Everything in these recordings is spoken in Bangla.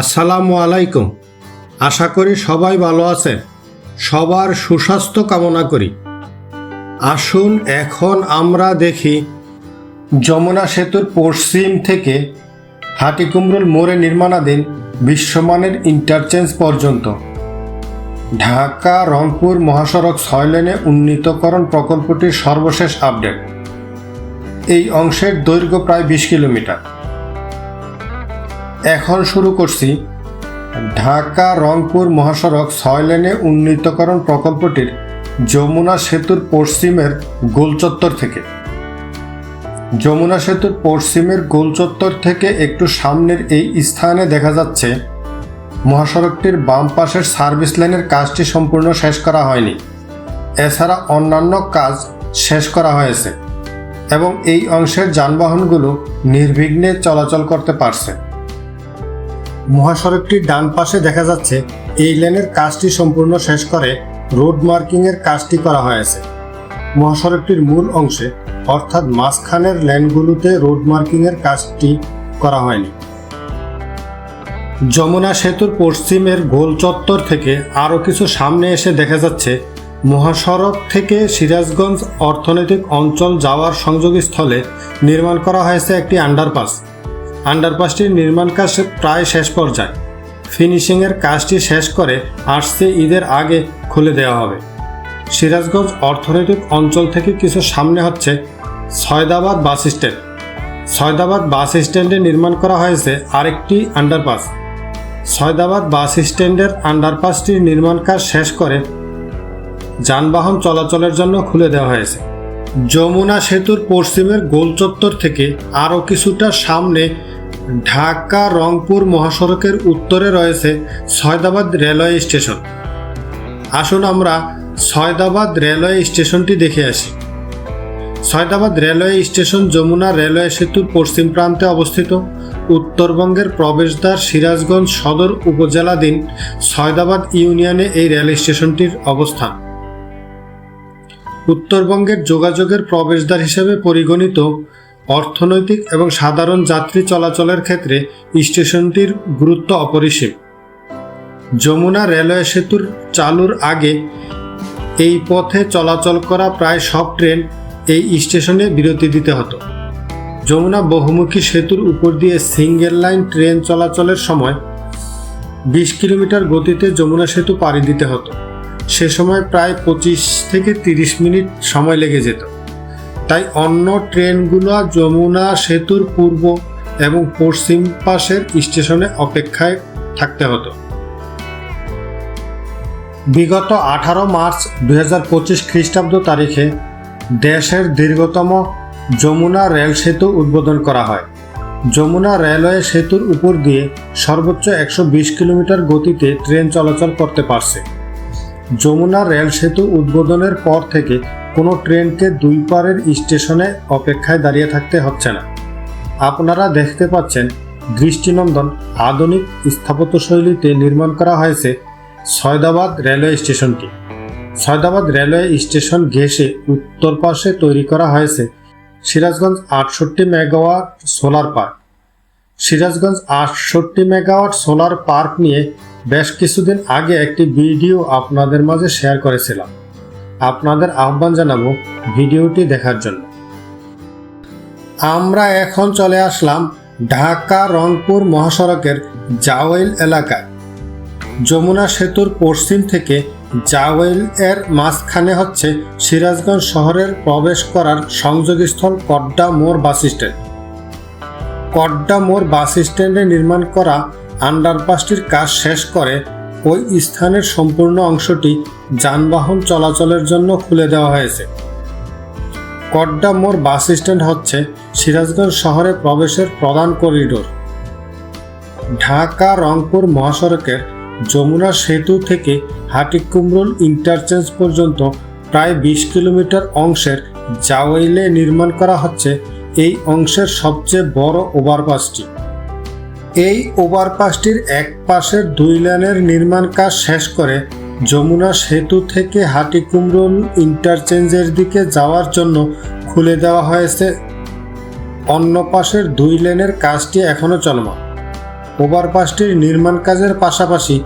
আসসালামু আলাইকুম। আশা করি সবাই ভালো আছেন। সবার সুস্বাস্থ্য কামনা করি। আসুন এখন আমরা দেখি যমুনা সেতুর পশ্চিম থেকে হাটিকুমরুল মোড়ে নির্মাণাধীন বিশ্বমানের ইন্টারচেঞ্জ পর্যন্ত। ঢাকা, রংপুর মহাসড়ক ছয় লেনে উন্নীতকরণ প্রকল্পটির সর্বশেষ আপডেট। এই অংশের দৈর্ঘ্য প্রায় বিশ কিলোমিটার। এখন শুরু করছি ঢাকা রংপুর মহাসড়ক ছয় লেনে উন্নীতকরণ প্রকল্পটির যমুনা সেতুর পশ্চিমের গোলচত্বর থেকে। যমুনা সেতুর পশ্চিমের গোলচত্বর থেকে একটু সামনের এই স্থানে দেখা যাচ্ছে, মহাসড়কটির বাম পাশের সার্ভিস লাইনের কাজটি সম্পূর্ণ শেষ করা হয়নি। এছাড়া অন্যান্য কাজ শেষ করা হয়েছে এবং এই অংশের যানবাহনগুলো নির্বিঘ্নে চলাচল করতে পারছে। মহাসড়কটির ডান পাশে দেখা যাচ্ছে, এই লেনের কাজটি সম্পূর্ণ শেষ করে রোড মার্কিংয়ের কাজটি করা হয়েছে। মহাসড়কটির মূল অংশে, অর্থাৎ মাঝখানের লেনগুলোতে রোড মার্কিংয়ের কাজটি করা হয়নি। যমুনা সেতুর পশ্চিমের গোল চত্বর থেকে আরও কিছু সামনে এসে দেখা যাচ্ছে, মহাসড়ক থেকে সিরাজগঞ্জ অর্থনৈতিক অঞ্চল যাওয়ার সংযোগস্থলে নির্মাণ করা হয়েছে একটি আন্ডারপাস। আন্ডারপাসটির নির্মাণ কাজ প্রায় শেষ পর্যায়ে। ফিনিশিংয়ের কাজটি শেষ করে আসছে ঈদের আগে খুলে দেওয়া হবে। সিরাজগঞ্জ অর্থনৈতিক অঞ্চল থেকে কিছু সামনে হচ্ছে Saidabad bus stand. Saidabad bus স্ট্যান্ডে নির্মাণ করা হয়েছে আরেকটি আন্ডারপাস সয়দাবাদ বাস স্ট্যান্ডের আন্ডারপাসটির নির্মাণ কাজ শেষ করে যানবাহন চলাচলের জন্য খুলে দেওয়া হয়েছে। যমুনা সেতুর পশ্চিমের গোলচত্বর থেকে আরও কিছুটা সামনে ঢাকা রংপুর মহাসড়কের উত্তরে রয়েছে সয়দাবাদ রেলওয়ে স্টেশন। আসুন আমরা সয়দাবাদ রেলওয়ে স্টেশনটি দেখে আসি। Saidabad railway station Jamuna railway সেতুর পশ্চিম প্রান্তে অবস্থিত। উত্তরবঙ্গের প্রবেশদ্বার সিরাজগঞ্জ সদর উপজেলাধীন সয়দাবাদ ইউনিয়নে এই রেল স্টেশনটির অবস্থান। উত্তরবঙ্গের যোগাযোগের প্রবেশদ্বার হিসেবে পরিগণিত অর্থনৈতিক এবং সাধারণ যাত্রী চলাচলের ক্ষেত্রে স্টেশনটির গুরুত্ব অপরিসীম। যমুনা রেলওয়ে সেতুর চালুর আগে এই পথে চলাচল করা প্রায় সব ট্রেন এই স্টেশনে বিরতি দিতে হতো। যমুনা বহুমুখী সেতুর উপর দিয়ে সিঙ্গেল লাইন ট্রেন চলাচলের সময় বিশ কিলোমিটার গতিতে যমুনা সেতু পাড়ি দিতে হতো। সে সময় প্রায় পঁচিশ থেকে তিরিশ মিনিট সময় লেগে যেত। তাই অন্য ট্রেনগুলো যমুনা সেতুর পূর্ব এবং পশ্চিম পাশের স্টেশনে অপেক্ষায় থাকতে হতো। বিগত আঠারো মার্চ দুই হাজার পঁচিশ খ্রিস্টাব্দ তারিখে দেশের দীর্ঘতম যমুনা রেল সেতু উদ্বোধন করা হয়। যমুনা রেলওয়ে সেতুর উপর দিয়ে সর্বোচ্চ একশো বিশ কিলোমিটার গতিতে ট্রেন চলাচল করতে পারছে। যমুনা রেল সেতু উদ্বোধনের পর থেকে কোনো ট্রেনকে দুই পারের স্টেশনে অপেক্ষায় দাঁড়িয়ে থাকতে হচ্ছে না। আপনারা দেখতে পাচ্ছেন দৃষ্টিনন্দন আধুনিক স্থাপত্যশৈলীতে নির্মাণ করা হয়েছে সয়দাবাদ রেলওয়ে স্টেশনটি। সয়দাবাদ রেলওয়ে স্টেশন ঘেঁষে উত্তর পাশে তৈরি করা হয়েছে সিরাজগঞ্জ আটষট্টি মেগাওয়াট সোলার পার্ক। সিরাজগঞ্জ আটষট্টি মেগাওয়াট সোলার পার্ক নিয়ে বেশ কিছুদিন আগে একটি ভিডিও আপনাদের মাঝে শেয়ার করেছিলাম। আপনাদের আহ্বান জানাব ভিডিওটি দেখার জন্য। আমরা এখন চলে আসলাম ঢাকা রংপুর মহাসড়কের জাওয়েল এলাকায়। যমুনা সেতুর পশ্চিম থেকে জাওয়েল এর মাঝখানে হচ্ছে সিরাজগঞ্জ শহরের প্রবেশ করার সংযোগস্থল কড্ডা মোড় বাস স্ট্যান্ড। কড্ডা মোড় বাস স্ট্যান্ডে নির্মাণ করা আন্ডারপাসটির কাজ শেষ করে, ওই স্থানের সম্পূর্ণ অংশটি যানবাহন চলাচলের জন্য খুলে দেওয়া হয়েছে। কড্ডা মোড় বাস স্ট্যান্ড হচ্ছে সিরাজগঞ্জ শহরে প্রবেশের প্রধান করিডোর। ঢাকা রংপুর মহাসড়কের যমুনা সেতু থেকে হাটিকুমরুল ইন্টারচেঞ্জ পর্যন্ত প্রায় বিশ কিলোমিটার অংশের জাওয়াইলে নির্মাণ করা হচ্ছে এই অংশের সবচেয়ে বড় ওভারপাসটি। এই ওভারপাসটির এক পাশের দুই লেনের নির্মাণ কাজ শেষ করে যমুনা সেতু থেকে হাটিকুমরুল ইন্টারচেঞ্জের দিকে যাওয়ার জন্য খুলে দেওয়া হয়েছে। অন্য পাশের দুই লেনের কাজটি এখনও চলমান। ওভারপাসটির নির্মাণ কাজের পাশাপাশি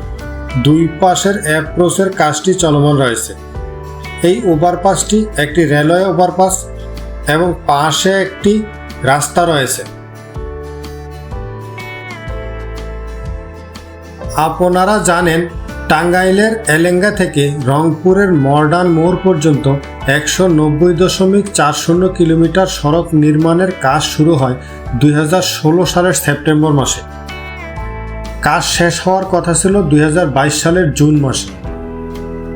দুই পাশের অ্যাপ্রোচের কাজটি চলমান রয়েছে। এই ওভারপাসটি একটি রেলওয়ে ওভারপাস এবং পাশে একটি রাস্তা রয়েছে। আপনারা জানেন, টাঙ্গাইলের এলেঙ্গা থেকে রংপুরের মর্ডান মোড় পর্যন্ত একশো নব্বই দশমিক চার শূন্য কিলোমিটার সড়ক নির্মাণের কাজ শুরু হয় দুই হাজার ষোলো সালের সেপ্টেম্বর মাসে। কাজ শেষ হওয়ার কথা ছিল দুই হাজার বাইশ সালের জুন মাসে।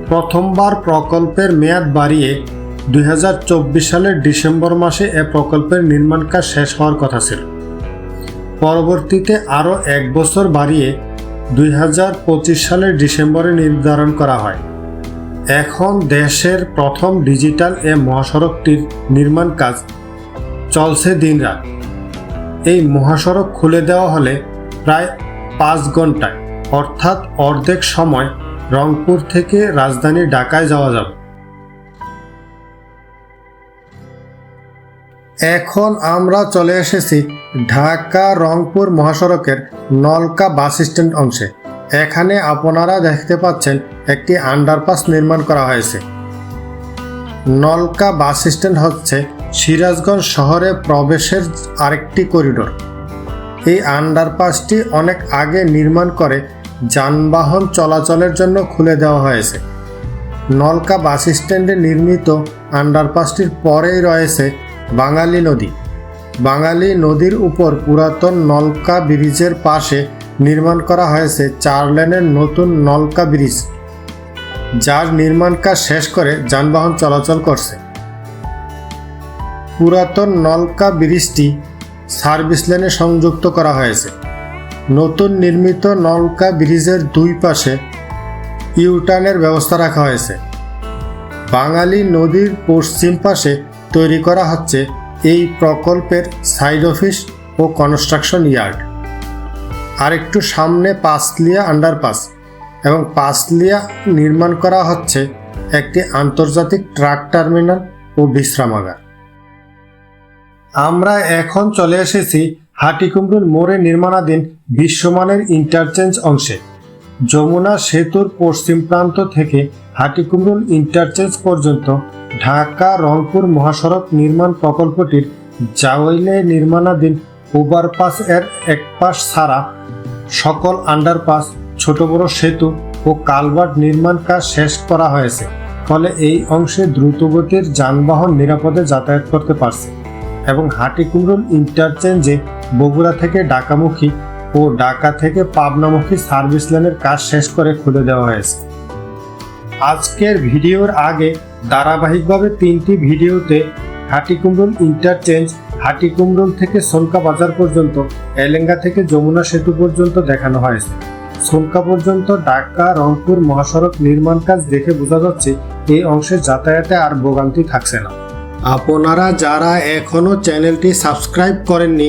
প্রথমবার প্রকল্পের মেয়াদ বাড়িয়ে দুই হাজার চব্বিশ সালের ডিসেম্বর মাসে এ প্রকল্পের নির্মাণ কাজ শেষ হওয়ার কথা ছিল। পরবর্তীতে আরও এক বছর বাড়িয়ে দুই হাজার পঁচিশ সালের ডিসেম্বরে নির্ধারণ করা হয়। এখন দেশের প্রথম ডিজিটাল এ মহাসড়কটির নির্মাণ কাজ চলছে দিনরাত। এই মহাসড়ক খুলে দেওয়া হলে প্রায় পাঁচ ঘন্টায় অর্থাৎ অর্ধেক সময় রংপুর থেকে রাজধানী ঢাকায় যাওয়া যাবে। এখন আমরা চলে এসেছি ঢাকা রংপুর মহাসড়কের নলকা বাস স্ট্যান্ড অংশে। এখানে আপনারা দেখতে পাচ্ছেন একটি আন্ডারপাস নির্মাণ করা হয়েছে। নলকা বাস স্ট্যান্ড হচ্ছে সিরাজগঞ্জ শহরে প্রবেশের আরেকটি করিডোর। এই আন্ডারপাসটি অনেক আগে নির্মাণ করে যানবাহন চলাচলের জন্য খুলে দেওয়া হয়েছে। নলকা বাস স্ট্যান্ডে নির্মিত আন্ডারপাসটির পরেই রয়েছে বাঙালি নদী। বাঙালি নদীর উপর পুরাতন নলকা ব্রিজের পাশে নির্মাণ করা হয়েছে চার লেনের নতুন নলকা ব্রিজ, যার নির্মাণ কাজ শেষ করে যানবাহন চলাচল করছে। পুরাতন নলকা ব্রিজটি সার্ভিস লেনে সংযুক্ত করা হয়েছে। নতুন নির্মিত নলকা ব্রিজের দুই পাশে ইউটার্নের ব্যবস্থা রাখা হয়েছে। বাঙালি নদীর পশ্চিম পাশে তৈরি করা হচ্ছে এই প্রকল্পের সাইড অফিস ও কনস্ট্রাকশন ইয়ার্ড আর একটু সামনে পাঁচলিয়া আন্ডারপাস এবং পাঁচলিয়া নির্মাণ করা হচ্ছে একটি আন্তর্জাতিক ট্রাক টার্মিনাল ও বিশ্রামাগার। আমরা এখন চলে এসেছি হাটিকুমরুল মোড়ে নির্মাণাধীন বিশ্বমানের ইন্টারচেঞ্জ অংশে। যমুনা সেতুর পশ্চিম প্রান্ত থেকে হাটিকুমরুল ইন্টারচেঞ্জ পর্যন্ত ঢাকা রংপুর মহাসড়ক নির্মাণ প্রকল্পটির জাওয়াইলে নির্মাণাধীন ওভারপাস এর এক পাশ ছাড়া সকল আন্ডারপাস, ছোট বড় সেতু ও কালভার্ট নির্মাণ কাজ শেষ করা হয়েছে। ফলে এই অংশে দ্রুতগতির যানবাহন নিরাপদে যাতায়াত করতে পারছে এবং হাটিকুমরুল ইন্টারচেঞ্জে বগুড়া থেকে ঢাকামুখী ও ঢাকা থেকে পাবনামুখী সার্ভিস লেনের কাজ শেষ করে খুলে দেওয়া হয়েছে। আজকের ভিডিওর আগে ধারাবাহিকভাবে তিনটি ভিডিওতে হাটিকুমরুল ইন্টারচেঞ্জ, হাটিকুমরুল থেকে সোনকা বাজার পর্যন্ত, এলেঙ্গা থেকে যমুনা সেতু পর্যন্ত দেখানো হয়েছে। সোনকা পর্যন্ত ঢাকা, রংপুর মহাসড়ক নির্মাণ কাজ দেখে বোঝা যাচ্ছে এই অংশে যাতায়াতে আর ভোগান্তি থাকছে না। আপনারা যারা এখনও চ্যানেলটি সাবস্ক্রাইব করেননি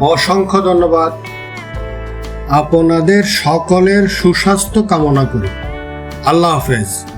অসংখ্য ধন্যবাদ। আপনাদের সকলের সুস্বাস্থ্য কামনা করি। আল্লাহ হাফেজ।